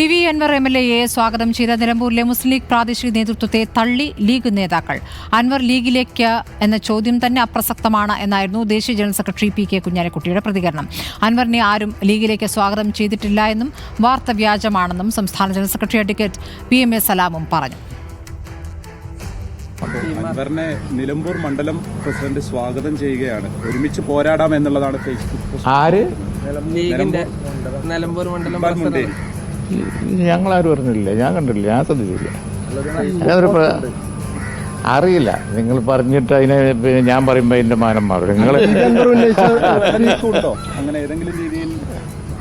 P V Anvar M L എയെ സ്വാഗതം ചെയ്ത നിലമ്പൂരിലെ മുസ്ലിം ലീഗ് പ്രാദേശിക നേതൃത്വത്തെ തള്ളി ലീഗ് നേതാക്കൾ. അൻവർ ലീഗിലേക്ക് എന്ന ചോദ്യം തന്നെ അപ്രസക്തമാണ് എന്നായിരുന്നു ദേശീയ ജനറൽ സെക്രട്ടറി പി കെ കുഞ്ഞാലിക്കുട്ടിയുടെ പ്രതികരണം. അൻവറിനെ ആരും ലീഗിലേക്ക് സ്വാഗതം ചെയ്തിട്ടില്ല എന്നും വാർത്ത വ്യാജമാണെന്നും സംസ്ഥാന general secretary advocate P M A സലാമും പറഞ്ഞു. അൻവറിനെ നിലമ്പൂർ മണ്ഡലം പ്രസിഡന്റ് സ്വാഗതം ചെയ്യുകയാണ്. ഒരുമിച്ച് പോരാടാം എന്നുള്ളതാണ് ഫേസ്ബുക്ക് പോസ്റ്റ് ആര് ലീഗിന്റെ നിലമ്പൂർ മണ്ഡലം. ഞങ്ങളാരും അറിഞ്ഞില്ല. ഞാൻ കണ്ടില്ല ഞാൻ ശ്രദ്ധിച്ചില്ല ഞാനൊരു അറിയില്ല. നിങ്ങൾ പറഞ്ഞിട്ട് അതിനെ ഞാൻ പറയുമ്പോൾ അതിന്റെ മാനം മാറും. നിങ്ങൾ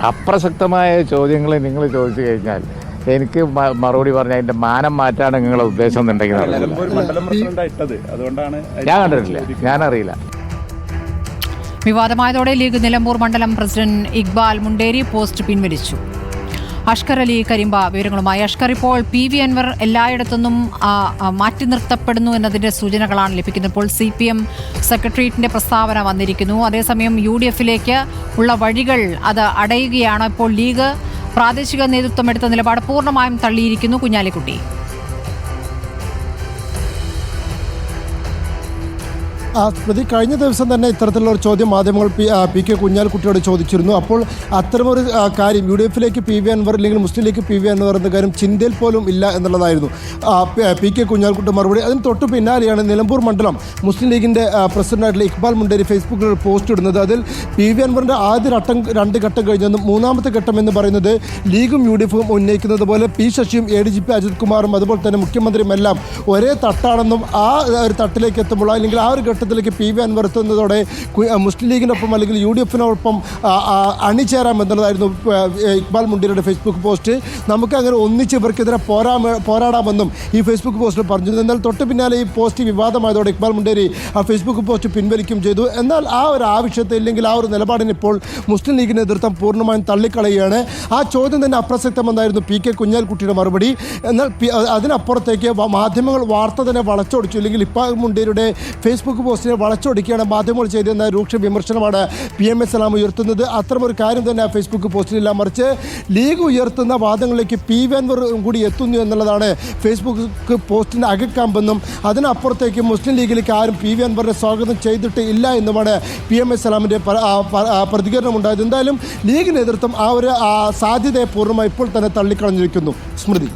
അപ്രസക്തമായ ചോദ്യങ്ങൾ നിങ്ങൾ ചോദിച്ചു കഴിഞ്ഞാൽ എനിക്ക് മറുപടി പറഞ്ഞ അതിന്റെ മാനം മാറ്റാണ് നിങ്ങളുടെ ഉദ്ദേശം എന്നുണ്ടെങ്കിൽ ഞാൻ കണ്ടിട്ടില്ല. ഞാനറിയില്ല വിവാദമായതോടെ ലീഗ് നിലമ്പൂർ മണ്ഡലം പ്രസിഡന്റ് ഇക്ബാൽ മുണ്ടേരി പോസ്റ്റ് പിൻവലിച്ചു. അഷ്കർ അലി കരിമ്പ വിവരങ്ങളുമായി. അഷ്കർ ഇപ്പോൾ പി വി അൻവർ എല്ലായിടത്തുനിന്നും മാറ്റി നിർത്തപ്പെടുന്നു എന്നതിന്റെ സൂചനകളാണ് ലഭിക്കുന്നത്. ഇപ്പോൾ സി പി എം സെക്രട്ടേറിയറ്റിന്റെ പ്രസ്താവന വന്നിരിക്കുന്നു. അതേസമയം യു ഡി എഫിലേക്ക് ഉള്ള വഴികൾ അത് അടയുകയാണ്. ഇപ്പോൾ ലീഗ് പ്രാദേശിക നേതൃത്വം എടുത്ത നിലപാട് പൂർണമായും തള്ളിയിരിക്കുന്നു കുഞ്ഞാലിക്കുട്ടി. സ്മൃതി കഴിഞ്ഞ ദിവസം തന്നെ ഇത്തരത്തിലുള്ള ഒരു ചോദ്യം മാധ്യമങ്ങൾ പി കെ കുഞ്ഞാലിക്കുട്ടിയോട് ചോദിച്ചിരുന്നു. അപ്പോൾ അത്തരമൊരു കാര്യം യു ഡി എഫിലേക്ക് പി വി അൻവർ അല്ലെങ്കിൽ മുസ്ലിം ലീഗ് പി വി അൻവർ എന്ന കാര്യം ചിന്തയിൽ പോലും ഇല്ല എന്നുള്ളതായിരുന്നു. പി കെ കുഞ്ഞാലിക്കുട്ടി മറുപടി. അതിന് തൊട്ട് പിന്നാലെയാണ് നിലമ്പൂർ മണ്ഡലം മുസ്ലിം ലീഗിന്റെ പ്രസിഡന്റായിട്ടുള്ള ഇക്ബാൽ മുണ്ടേരി ഫേസ്ബുക്കിൽ ഒരു പോസ്റ്റ് ഇടുന്നത്. അതിൽ പി വി അൻവറിന്റെ ആദ്യ ഘട്ടം രണ്ട് ഘട്ടം കഴിഞ്ഞെന്നും മൂന്നാമത്തെ ഘട്ടം എന്ന് പറയുന്നത് ലീഗും യു ഡി എഫും ഉന്നയിക്കുന്നത് പോലെ P ശശിയും A D G P Ajith കുമാറും അതുപോലെ തന്നെ മുഖ്യമന്ത്രിയും എല്ലാം ഒരേ തട്ടാണെന്നും ആ ഒരു തട്ടിലേക്ക് എത്തുമ്പോൾ അല്ലെങ്കിൽ ആ ഒരു ഘട്ടത്തിലേക്ക് പി വി അൻവർ എത്തുന്നതോടെ കു- ആ, മുസ്ലിം ലീഗിനൊപ്പം അല്ലെങ്കിൽ യു ഡി എഫിനൊപ്പം ആ, ആ, അണിചേരാം എന്നുള്ളതായിരുന്നു ഇക്ബാൽ മുണ്ടിയുടെ ഫേസ്ബുക്ക് പോസ്റ്റ് നമുക്ക് അങ്ങനെ ഒന്നിച്ച് ഇവർക്കെതിരെ പോരാ പോരാടാമെന്നും ഈ ഫേസ്ബുക്ക് പോസ്റ്റിൽ പറഞ്ഞു. എന്നാൽ തൊട്ട് പിന്നാലെ ഈ പോസ്റ്റ് വിവാദമായതോടെ ഇക്ബാൽ മുണ്ടേരി ആ ഫേസ്ബുക്ക് പോസ്റ്റ് പിൻവലിക്കും ചെയ്തു. എന്നാൽ ആ ഒരു ആവശ്യത്തെ ഇല്ലെങ്കിൽ ആ ഒരു നിലപാടിന് ഇപ്പോൾ മുസ്ലിം ലീഗ് നേതൃത്വം പൂർണമായും തള്ളിക്കളയുകയാണ്. ആ ചോദ്യം തന്നെ അപ്രസക്തമെന്നായിരുന്നു പി കെ കുഞ്ഞാൽക്കുട്ടിയുടെ മറുപടി. എന്നാൽ അതിനപ്പുറത്തേക്ക് മാധ്യമങ്ങൾ വാർത്ത തന്നെ വളച്ചൊടിച്ചു. ഇല്ലെങ്കിൽ ഇപ്പാൽ മുണ്ടേരിയുടെ ഫേസ്ബുക്ക് പോസ്റ്റിനെ വളച്ചൊടിക്കുകയാണ് മാധ്യമങ്ങൾ ചെയ്തതെന്ന രൂക്ഷ വിമർശനമാണ് പി എം എസ് സലാം ഉയർത്തുന്നത്. അത്തരമൊരു കാര്യം തന്നെ ഫേസ്ബുക്ക് പോസ്റ്റിലില്ല. മറിച്ച് ലീഗ് ഉയർത്തുന്ന വാദങ്ങളിലേക്ക് പി വി അൻവർ കൂടി എത്തുന്നു എന്നുള്ളതാണ് ഫേസ്ബുക്ക് പോസ്റ്റിന്റെ അകക്കാമ്പെന്നും അതിനപ്പുറത്തേക്ക് മുസ്ലിം ലീഗിലേക്ക് ആരും പി വി അൻവറിനെ സ്വാഗതം ചെയ്തിട്ട് ഇല്ല എന്നുമാണ് പി എം എസ് സലാമിന്റെ പ്രതികരണം ഉണ്ടായത്. എന്തായാലും ലീഗ് നേതൃത്വം ആ ഒരു സാധ്യതയെ പൂർണമായി ഇപ്പോൾ തന്നെ തള്ളിക്കളഞ്ഞിരിക്കുന്നു. സ്മൃതി.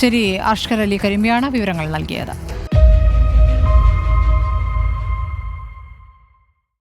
ശരി അഷ്കർ അലി കരിമ്പിയാണ് വിവരങ്ങൾ നൽകിയത്.